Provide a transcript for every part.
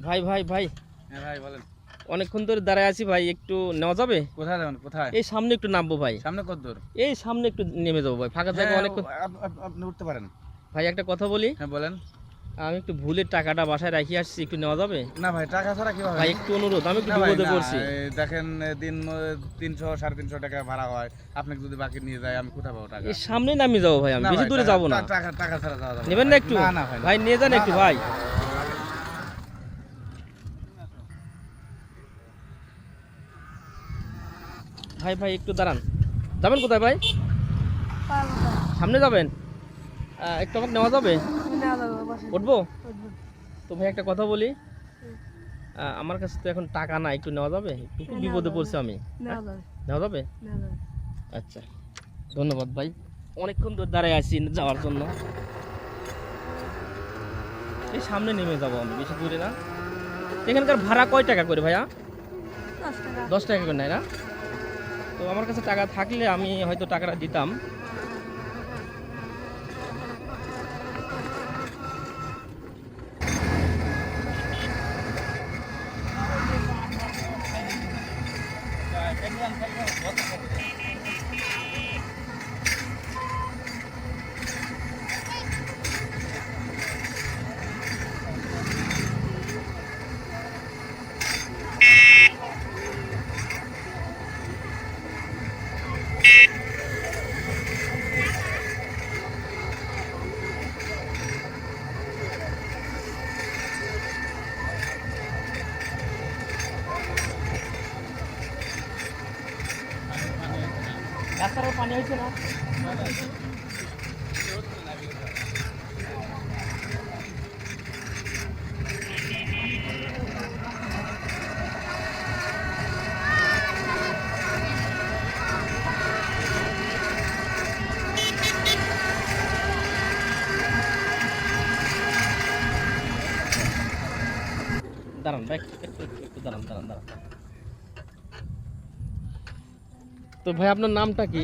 ভাই ভাই ভাই। হ্যাঁ ভাই বলেন। অনেকক্ষণ ধরে দাঁড়ায় আছি ভাই একটু নেওয়া যাবে? কোথায় যাবেন? কোথায়? এই সামনে একটু নামবো ভাই। সামনে কত দূর? এই সামনে একটু নেমে যাব ভাই। ফাঁকা জায়গা হ্যাঁ, অনেক আপনি উঠতে পারেন। ভাই একটা কথা বলি। হ্যাঁ বলেন। আমি একটু ভুলের টাকাটা বাসায় রাখি আসছি একটু নেওয়া যাবে? না ভাই টাকা ছাড়া কীভাবে? ভাই একটু অনুরোধ আমি একটু বিপদে পড়ছি। দেখেন দিন তিনশো সাড়ে তিনশো টাকা ভাড়া হয়। আপনাকে যদি বাকি নিয়ে যায় আমি কোথায় পাবো টাকা? এই সামনে নামিয়ে যাব ভাই আমি। বেশি দূরে যাব না। টাকা টাকা ছাড়া যাওয়া যাবে নেবেন না একটু? ভাই নিয়ে যান একটু ভাই। ভাই ভাই একটু দাঁড়ান। যাবেন কোথায় ভাই? সামনে যাবেন? একটু আমার নেওয়া যাবে? উঠবো? তো ভাই একটা কথা বলি। আমার কাছে তো এখন টাকা নাই একটু নেওয়া যাবে? একটু বিপদে পড়ছে আমি। নেওয়া যাবে। আচ্ছা ধন্যবাদ ভাই। অনেকক্ষণ ধরে দাঁড়ায় আছি যাওয়ার জন্য। এই সামনে নেমে যাব আমি বেশি দূরে না। এখানকার ভাড়া কয় টাকা করে ভাইয়া? দশ টাকা। করে নেয় না? তো আমার কাছে টাকা থাকলে আমি হয়তো টাকাটা দিতাম। Dasar panik aja lah. দাঁড়ান ভাই একটু দাঁড়ান দাঁড়ান দাঁড়ান। তো ভাই আপনার নামটা কি?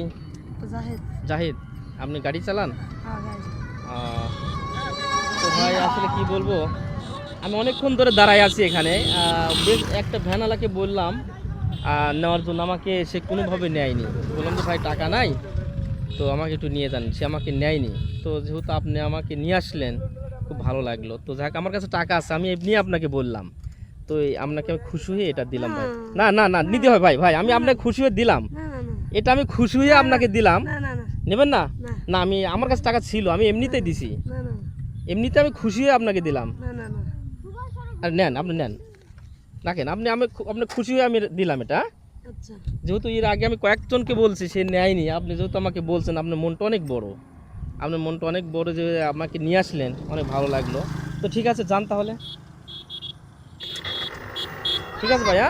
জাহিদ। আপনি গাড়ি চালান? তো ভাই আসলে কি বলব আমি অনেকক্ষণ ধরে দাঁড়ায় আছি এখানে। বেশ একটা ভ্যানালাকে বললাম নেওয়ার জন্য আমাকে সে কোনোভাবে নেয়নি। বললাম যে ভাই টাকা নাই তো আমাকে একটু নিয়ে যান। সে আমাকে নেয়নি। তো যেহেতু আপনি আমাকে নিয়ে আসলেন খুব ভালো লাগল। তো যাক আমার কাছে টাকা আছে আমি এমনি আপনাকে বললাম। তো আপনাকে আমি খুশি হয়ে এটা দিলাম ভাই। না না না নিতে হয় ভাই ভাই আমি আপনাকে খুশি হয়ে দিলাম। এটা আমি খুশি হয়ে আপনাকে দিলাম। নেবেন না? না। আমি আমার কাছে টাকা ছিল আমি এমনিতেই দিছি। এমনিতে আমি খুশি হয়ে আপনাকে দিলাম। আর নেন আপনি নেন। রাখেন আপনি আমি আপনি খুশি হয়ে আমি দিলাম এটা। হ্যাঁ? যেহেতু এর আগে আমি কয়েকজনকে বলছি সে নেয়নি। আপনি যেহেতু আমাকে বলছেন আপনার মনটা অনেক বড়। আপনার মনটা অনেক বড় যে আমাকে নিয়ে আসলেন অনেক ভালো লাগল। তো ঠিক আছে যান তাহলে। ঠিক আছে ভাইয়া?